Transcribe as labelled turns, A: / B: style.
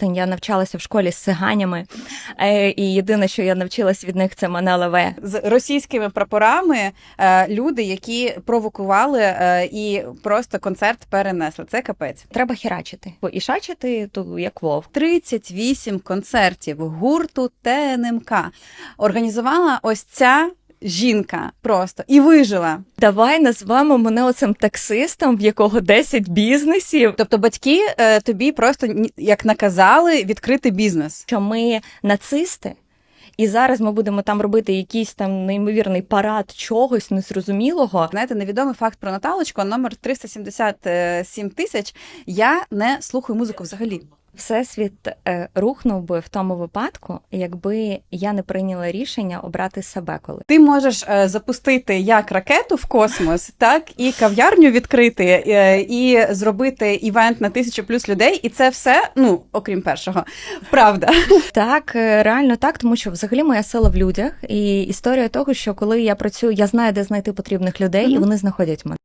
A: Я навчалася в школі з циганями, е, і єдине, що я навчилась від них, це манелеве.
B: з російськими прапорами е, люди, які провокували е, і просто концерт перенесли. Це капець.
A: Треба херачити. Бо і шачити, то як вовк.
B: 38 концертів гурту ТНМК організувала ось ця жінка просто і вижила.
A: Давай назвемо мене оцим таксистом, в якого 10 бізнесів.
B: Тобто батьки е, тобі просто як наказали відкрити бізнес.
A: Що ми нацисти, і зараз ми будемо там робити якийсь там неймовірний парад чогось незрозумілого.
B: Знаєте, невідомий факт про Наталочку, номер 377 тисяч. Я не слухаю музику взагалі.
A: Всесвіт е, рухнув би в тому випадку, якби я не прийняла рішення обрати себе коли.
B: Ти можеш е, запустити як ракету в космос, так і кав'ярню відкрити, е, і зробити івент на тисячу плюс людей. І це все, ну окрім першого, правда.
A: Так, реально так, тому що взагалі моя сила в людях, і історія того, що коли я працюю, я знаю, де знайти потрібних людей, і вони знаходять мене.